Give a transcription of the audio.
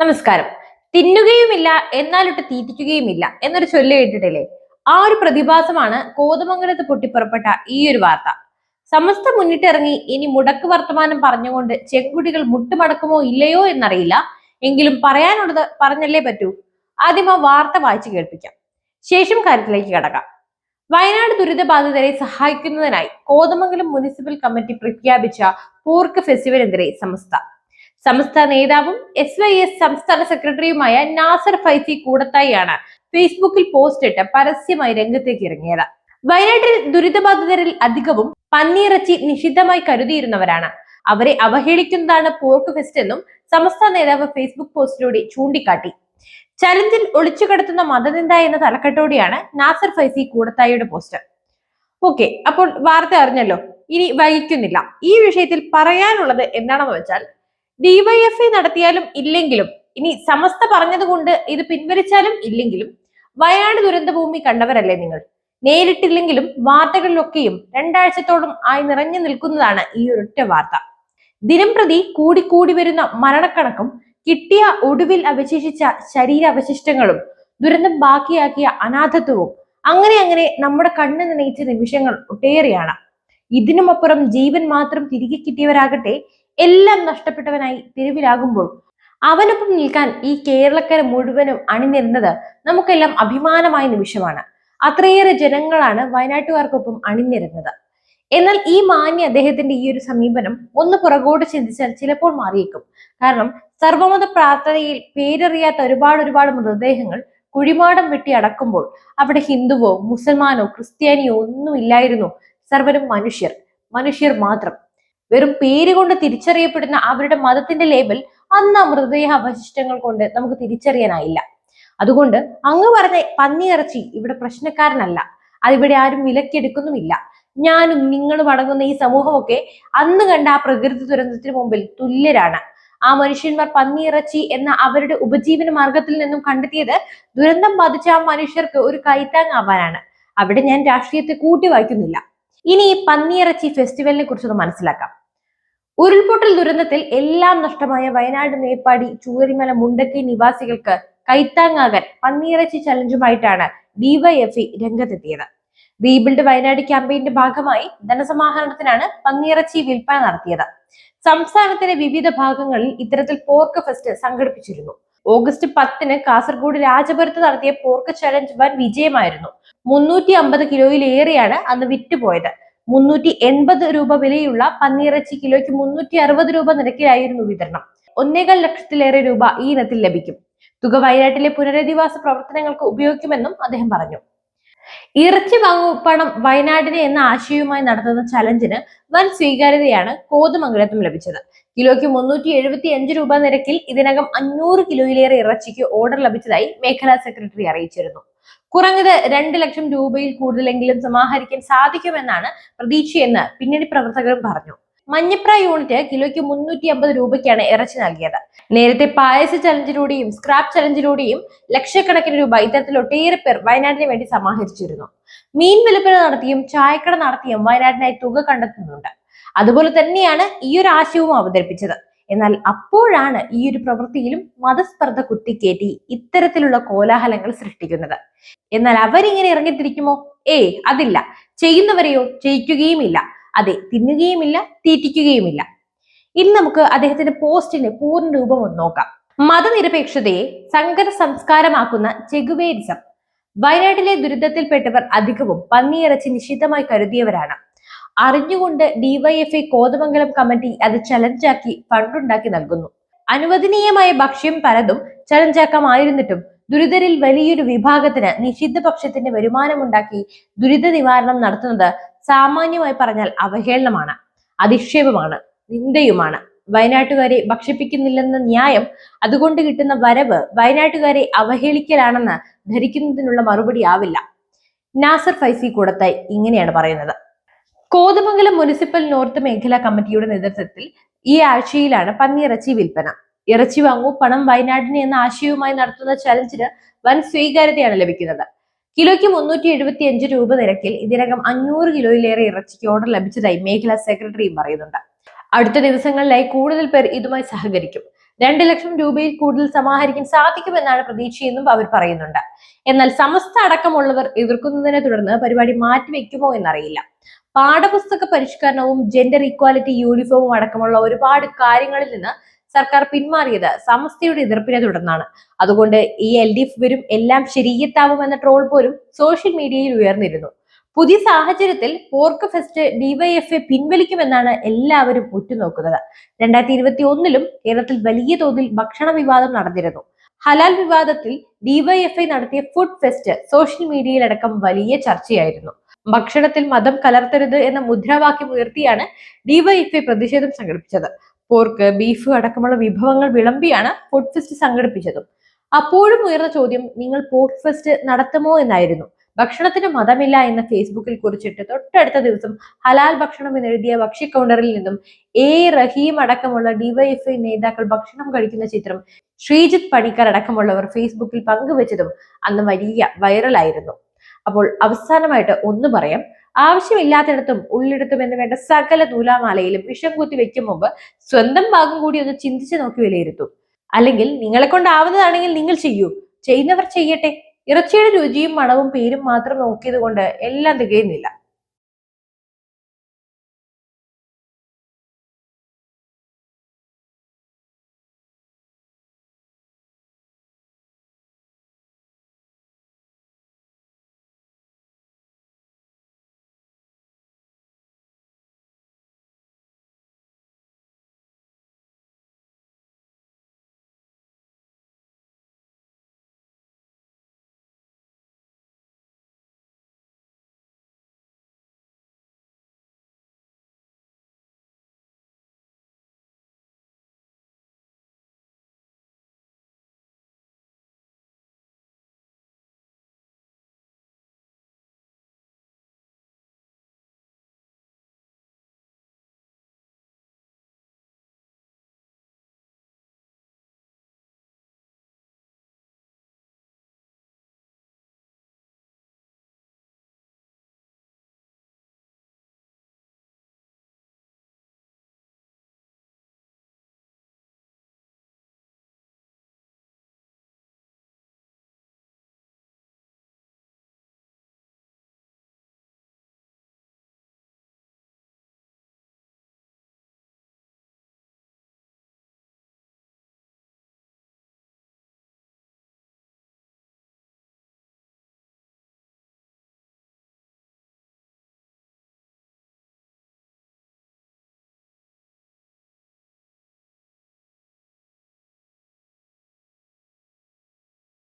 നമസ്കാരം. തിന്നുകയുമില്ല എന്നാലിട്ട് തീറ്റിക്കുകയുമില്ല എന്നൊരു ചൊല്ല് കേട്ടിട്ടില്ലേ? ആ ഒരു പ്രതിഭാസമാണ് കോതമംഗലത്ത് പൊട്ടിപ്പുറപ്പെട്ട ഈ ഒരു വാർത്ത. സമസ്ത മുന്നിട്ടിറങ്ങി ഇനി മുടക്ക് വർത്തമാനം പറഞ്ഞുകൊണ്ട് ചെക്കുടികൾ മുട്ടുമടക്കുമോ ഇല്ലയോ എന്നറിയില്ല. എങ്കിലും പറയാനുള്ളത് പറഞ്ഞല്ലേ പറ്റൂ. ആദ്യം ആ വാർത്ത വായിച്ചു കേൾപ്പിക്കാം. ശേഷം കാര്യത്തിലേക്ക് കടക്കാം. വയനാട് ദുരിതബാധിതരെ സഹായിക്കുന്നതിനായി കോതമംഗലം മുനിസിപ്പൽ കമ്മിറ്റി പ്രഖ്യാപിച്ച പോർക്ക് ഫെസ്റ്റിവലിനെതിരെ സമസ്ത സമസ്ത നേതാവും എസ് വൈ എസ് സംസ്ഥാന സെക്രട്ടറിയുമായ നാസർ ഫൈസി കൂടത്തായിയാണ് ഫേസ്ബുക്കിൽ പോസ്റ്റ് ഇട്ട് പരസ്യമായി രംഗത്തേക്ക് ഇറങ്ങിയത്. വയനാട്ടിൽ ദുരിതബാധിതരിൽ അധികവും പന്നിയിറച്ചി നിഷിദ്ധമായി കരുതിയിരുന്നവരാണ്. അവരെ അവഹേളിക്കുന്നതാണ് പോർക്ക് ഫെസ്റ്റ് എന്നും സമസ്ത നേതാവ് ഫേസ്ബുക്ക് പോസ്റ്റിലൂടെ ചൂണ്ടിക്കാട്ടി. ചലഞ്ചിൽ ഒളിച്ചു കിടത്തുന്ന മതനിന്ദ എന്ന തലക്കെട്ടോടെയാണ് നാസർ ഫൈസി കൂടത്തായിയുടെ പോസ്റ്റ് ഓക്കെ അപ്പോൾ വാർത്ത അറിഞ്ഞല്ലോ. ഇനി വഹിക്കുന്നില്ല ഈ വിഷയത്തിൽ പറയാനുള്ളത് എന്താണെന്ന് വെച്ചാൽ ഡിവൈഎഫ്ഐ നടത്തിയാലും ഇല്ലെങ്കിലും ഇനി സമസ്ത പറഞ്ഞതുകൊണ്ട് ഇത് പിൻവലിച്ചാലും ഇല്ലെങ്കിലും വയനാട് ദുരന്തഭൂമി കണ്ടവരല്ലേ നിങ്ങൾ? നേരിട്ടില്ലെങ്കിലും വാർത്തകളിലൊക്കെയും രണ്ടാഴ്ചത്തോളം ആയി നിറഞ്ഞു നിൽക്കുന്നതാണ് ഈ ഒരൊറ്റ വാർത്ത. ദിനം പ്രതി കൂടിക്കൂടി വരുന്ന മരണക്കണക്കും കിട്ടിയ ഒടുവിൽ അവശേഷിച്ച ശരീരാവശിഷ്ടങ്ങളും ദുരന്തം ബാക്കിയാക്കിയ അനാഥത്വവും അങ്ങനെ അങ്ങനെ നമ്മുടെ കണ്ണ് നനയിച്ച നിമിഷങ്ങൾ ഒട്ടേറെയാണ്. ഇതിനുമപ്പുറം ജീവൻ മാത്രം തിരികെ കിട്ടിയവരാകട്ടെ എല്ലാം നഷ്ടപ്പെട്ടവനായി തെരുവിലാകുമ്പോൾ അവനൊപ്പം നിൽക്കാൻ ഈ കേരളക്കര മുഴുവനും അണിനിരുന്നത് നമുക്കെല്ലാം അഭിമാനമായ നിമിഷമാണ്. അത്രയേറെ ജനങ്ങളാണ് വയനാട്ടുകാർക്കൊപ്പം അണിനിരുന്നത്. എന്നാൽ ഈ മാന്യ അദ്ദേഹത്തിന്റെ ഈ ഒരു സമീപനം ഒന്ന് പുറകോട്ട് ചിന്തിച്ചാൽ ചിലപ്പോൾ മാറിയേക്കും. കാരണം സർവമത പ്രാർത്ഥനയിൽ പേരറിയാത്ത ഒരുപാട് ഒരുപാട് മൃതദേഹങ്ങൾ കുഴിമാടം വെട്ടി അടക്കുമ്പോൾ അവിടെ ഹിന്ദുവോ മുസൽമാനോ ക്രിസ്ത്യാനിയോ ഒന്നും ഇല്ലായിരുന്നു സർവരും മനുഷ്യർ. മനുഷ്യർ മാത്രം. വെറും പേര് കൊണ്ട് തിരിച്ചറിയപ്പെടുന്ന അവരുടെ മതത്തിന്റെ ലേബൽ അന്ന് മൃതദേഹ അവശിഷ്ടങ്ങൾ കൊണ്ട് നമുക്ക് തിരിച്ചറിയാനായില്ല. അതുകൊണ്ട് അങ്ങ് പറഞ്ഞ പന്നിയിറച്ചി ഇവിടെ പ്രശ്നക്കാരനല്ല. അതിവിടെ ആരും വിലക്കെടുക്കുന്നുമില്ല ഞാനും നിങ്ങളും അടങ്ങുന്ന ഈ സമൂഹമൊക്കെ അന്ന് കണ്ട ആ പ്രകൃതി ദുരന്തത്തിന് മുമ്പിൽ തുല്യരാണ്. ആ മനുഷ്യന്മാർ പന്നിയിറച്ചി എന്ന അവരുടെ ഉപജീവന മാർഗത്തിൽ നിന്നും കണ്ടെത്തിയത് ദുരന്തം ബാധിച്ച ആ മനുഷ്യർക്ക് ഒരു കൈത്താങ്ങാവാനാണ്. അവിടെ ഞാൻ രാഷ്ട്രീയത്തെ കൂട്ടി വായിക്കുന്നില്ല. ഇനി ഈ പന്നിയിറച്ചി ഫെസ്റ്റിവലിനെ കുറിച്ചൊന്ന് മനസ്സിലാക്കാം. ഉരുൾപൊട്ടൽ ദുരന്തത്തിൽ എല്ലാം നഷ്ടമായ വയനാട് മേപ്പാടി ചൂരിമല മുണ്ടക്കി നിവാസികൾക്ക് കൈത്താങ്ങാകാൻ പന്നിയിറച്ചി ചലഞ്ചുമായിട്ടാണ് ഡിവൈഎഫ്ഇ രംഗത്തെത്തിയത്. റീബിൽഡ് വയനാട് ക്യാമ്പയിന്റെ ഭാഗമായി ധനസമാഹരണത്തിനാണ് പന്നിയിറച്ചി വിൽപ്പന നടത്തിയത്. സംസ്ഥാനത്തിന്റെ വിവിധ ഭാഗങ്ങളിൽ ഇത്തരത്തിൽ പോർക്ക് ഫെസ്റ്റ് സംഘടിപ്പിച്ചിരുന്നു. ഓഗസ്റ്റ് പത്തിന് കാസർഗോഡ് രാജപുരത്ത് നടത്തിയ പോർക്ക് ചലഞ്ച് വൻ വിജയമായിരുന്നു. മുന്നൂറ്റി അമ്പത് കിലോയിലേറെയാണ് അന്ന് വിറ്റുപോയത്. മുന്നൂറ്റി എൺപത് രൂപ വിലയുള്ള പന്നിയിറച്ചി കിലോയ്ക്ക് മുന്നൂറ്റി അറുപത് രൂപ നിരക്കിലായിരുന്നു വിതരണം. ഒന്നേകാൽ ലക്ഷത്തിലേറെ രൂപ ഈ ഇനത്തിൽ ലഭിക്കും. തുക വയനാട്ടിലെ പുനരധിവാസ പ്രവർത്തനങ്ങൾക്ക് ഉപയോഗിക്കുമെന്നും അദ്ദേഹം പറഞ്ഞു. ഇറച്ചി വാങ്ങൂ പണം വയനാടിനെ എന്ന ആശയവുമായി നടത്തുന്ന ചലഞ്ചിന് വൻ സ്വീകാര്യതയാണ് കോതമംഗലത്തും ലഭിച്ചത്. കിലോയ്ക്ക് മുന്നൂറ്റി എഴുപത്തി അഞ്ച് രൂപ നിരക്കിൽ ഇതിനകം അഞ്ഞൂറ് കിലോയിലേറെ ഇറച്ചിക്ക് ഓർഡർ ലഭിച്ചതായി മേഖലാ സെക്രട്ടറി അറിയിച്ചിരുന്നു. കുറഞ്ഞത് രണ്ട് ലക്ഷം രൂപയിൽ കൂടുതലെങ്കിലും സമാഹരിക്കാൻ സാധിക്കുമെന്നാണ് പ്രതീക്ഷയെന്ന് പിന്നണി പ്രവർത്തകരും പറഞ്ഞു. മഞ്ഞപ്ര യൂണിറ്റ് കിലോയ്ക്ക് മുന്നൂറ്റി അമ്പത് രൂപയ്ക്കാണ് ഇറച്ചി നൽകിയത്. നേരത്തെ പായസ ചലഞ്ചിലൂടെയും സ്ക്രാപ്പ് ചലഞ്ചിലൂടെയും ലക്ഷക്കണക്കിന് രൂപ ഇത്തരത്തിൽ ഒട്ടേറെ പേർ വയനാടിന് വേണ്ടി സമാഹരിച്ചിരുന്നു. മീൻ വിൽപ്പന നടത്തിയും ചായക്കട നടത്തിയും വയനാടിനായി തുക കണ്ടെത്തുന്നുണ്ട്. അതുപോലെ തന്നെയാണ് ഈ ഒരു ആശയവും അവതരിപ്പിച്ചത്. എന്നാൽ അപ്പോഴാണ് ഈ ഒരു പ്രവൃത്തിയിലും മതസ്പർദ്ധ കുത്തിക്കേറ്റി ഇത്തരത്തിലുള്ള കോലാഹലങ്ങൾ സൃഷ്ടിക്കുന്നത്. എന്നാൽ അവരിങ്ങനെ ഇറങ്ങിത്തിരിക്കുമോ? ഏയ് അതില്ല. ചെയ്യുന്നവരെയോ ചെയ്യിക്കുകയുമില്ല അതെ തിന്നുകയുമില്ല തീറ്റിക്കുകയുമില്ല. ഇനി നമുക്ക് അദ്ദേഹത്തിന്റെ പോസ്റ്റിന്റെ പൂർണ രൂപം ഒന്ന് നോക്കാം. മതനിരപേക്ഷതയെ സങ്കര സംസ്കാരമാക്കുന്ന ചെഗുവേരിസം. വയനാട്ടിലെ ദുരിതത്തിൽപ്പെട്ടവർ അധികവും പന്നിയിറച്ചി നിഷിദ്ധമായി കരുതിയവരാണ്. അറിഞ്ഞുകൊണ്ട് ഡിവൈഎഫ്ഐ കോതമംഗലം കമ്മിറ്റി അത് ചലഞ്ചാക്കി ഫണ്ടുണ്ടാക്കി നൽകുന്നു. അനുവദനീയമായ ഭക്ഷ്യം പലതും ചലഞ്ചാക്കമായിരുന്നിട്ടും ദുരിതരിൽ വലിയൊരു വിഭാഗത്തിന് നിഷിദ്ധ പക്ഷത്തിന്റെ വരുമാനമുണ്ടാക്കി ദുരിത നിവാരണം നടത്തുന്നത് സാമാന്യമായി പറഞ്ഞാൽ അവഹേളനമാണ് അധിക്ഷേപമാണ് നിന്ദയുമാണ്. വയനാട്ടുകാരെ ഭക്ഷിപ്പിക്കുന്നില്ലെന്ന ന്യായം അതുകൊണ്ട് കിട്ടുന്ന വരവ് വയനാട്ടുകാരെ അവഹേളിക്കലാണെന്ന് ധരിക്കുന്നതിനുള്ള മറുപടി ആവില്ല. നാസർ ഫൈസി കൂടത്തായി ഇങ്ങനെയാണ് പറയുന്നത്. കോതമംഗലം മുനിസിപ്പൽ നോർത്ത് മേഖലാ കമ്മിറ്റിയുടെ നേതൃത്വത്തിൽ ഈ ആഴ്ചയിലാണ് പന്നിയിറച്ചി വിൽപ്പന. ഇറച്ചി വാങ്ങൂ പണം വയനാടിന് എന്ന ആശയവുമായി നടത്തുന്ന ചലഞ്ചിന് വൻ സ്വീകാര്യതയാണ് ലഭിക്കുന്നത്. കിലോയ്ക്ക് മുന്നൂറ്റി എഴുപത്തി അഞ്ച് രൂപ നിരക്കിൽ ഇതിനകം അഞ്ഞൂറ് കിലോയിലേറെ ഇറച്ചിക്ക് ഓർഡർ ലഭിച്ചതായി മേഖലാ സെക്രട്ടറിയും പറയുന്നുണ്ട്. അടുത്ത ദിവസങ്ങളിലായി കൂടുതൽ പേർ ഇതുമായി സഹകരിക്കും. രണ്ട് ലക്ഷം രൂപയിൽ കൂടുതൽ സമാഹരിക്കാൻ സാധിക്കുമെന്നാണ് പ്രതീക്ഷയെന്നും അവർ പറയുന്നുണ്ട്. എന്നാൽ സമസ്ത അടക്കമുള്ളവർ എതിർക്കുന്നതിനെ തുടർന്ന് പരിപാടി മാറ്റിവെക്കുമോ എന്നറിയില്ല. പാഠപുസ്തക പരിഷ്കരണവും ജെൻഡർ ഇക്വാലിറ്റി യൂണിഫോമും അടക്കമുള്ള ഒരുപാട് കാര്യങ്ങളിൽ നിന്ന് സർക്കാർ പിന്മാറിയത് സമസ്തയുടെ എതിർപ്പിനെ തുടർന്നാണ്. അതുകൊണ്ട് ഈ എൽ ഡി എഫ് വരും എല്ലാം ശരിയെത്താവുമെന്ന ട്രോൾ പോലും സോഷ്യൽ മീഡിയയിൽ ഉയർന്നിരുന്നു. പുതിയ സാഹചര്യത്തിൽ പോർക്ക് ഫെസ്റ്റ് ഡിവൈഎഫ് പിൻവലിക്കുമെന്നാണ് എല്ലാവരും ഉറ്റുനോക്കുന്നത്. രണ്ടായിരത്തി ഇരുപത്തി ഒന്നിലും കേരളത്തിൽ വലിയ തോതിൽ ഭക്ഷണ വിവാദം നടന്നിരുന്നു. ഹലാൽ വിവാദത്തിൽ ഡിവൈഎഫ്ഐ നടത്തിയ ഫുഡ് ഫെസ്റ്റ് സോഷ്യൽ മീഡിയയിലടക്കം വലിയ ചർച്ചയായിരുന്നു. ഭക്ഷണത്തിൽ മതം കലർത്തരുത് എന്ന മുദ്രാവാക്യം ഉയർത്തിയാണ് ഡിവൈഎഫ്ഐ പ്രതിഷേധം സംഘടിപ്പിച്ചത്. പോർക്ക് ബീഫ് അടക്കമുള്ള വിഭവങ്ങൾ വിളമ്പിയാണ് ഫുഡ് ഫെസ്റ്റ് സംഘടിപ്പിച്ചതും. അപ്പോഴും ഉയർന്ന ചോദ്യം നിങ്ങൾ പോർക്ക് ഫെസ്റ്റ് നടത്തുമോ എന്നായിരുന്നു. ഭക്ഷണത്തിന് മതമില്ല എന്ന് ഫേസ്ബുക്കിൽ കുറിച്ചിട്ട് തൊട്ടടുത്ത ദിവസം ഹലാൽ ഭക്ഷണം എന്നെഴുതിയ ഭക്ഷ്യ കൗണ്ടറിൽ നിന്നും എ റഹീം അടക്കമുള്ള ഡിവൈഎഫ്ഐ നേതാക്കൾ ഭക്ഷണം കഴിക്കുന്ന ചിത്രം ശ്രീജിത്ത് പണിക്കർ അടക്കമുള്ളവർ ഫേസ്ബുക്കിൽ പങ്കുവച്ചതും അന്ന് വലിയ വൈറലായിരുന്നു അപ്പോൾ അവസാനമായിട്ട് ഒന്ന് പറയാം. ആവശ്യമില്ലാത്തിടത്തും ഉള്ളിടത്തും എന്ന് വേണ്ട സകല നൂലാമാലയിലും വിഷം കുത്തി വെക്കും മുമ്പ് സ്വന്തം ഭാഗം കൂടി ഒന്ന് ചിന്തിച്ചു നോക്കി വിലയിരുത്തും. അല്ലെങ്കിൽ നിങ്ങളെ കൊണ്ടാവുന്നതാണെങ്കിൽ നിങ്ങൾ ചെയ്യൂ. ചെയ്യുന്നവർ ചെയ്യട്ടെ. ഇറച്ചിയുടെ രുചിയും മണവും പേരും മാത്രം നോക്കിയത് കൊണ്ട് എല്ലാം തികയുന്നില്ല.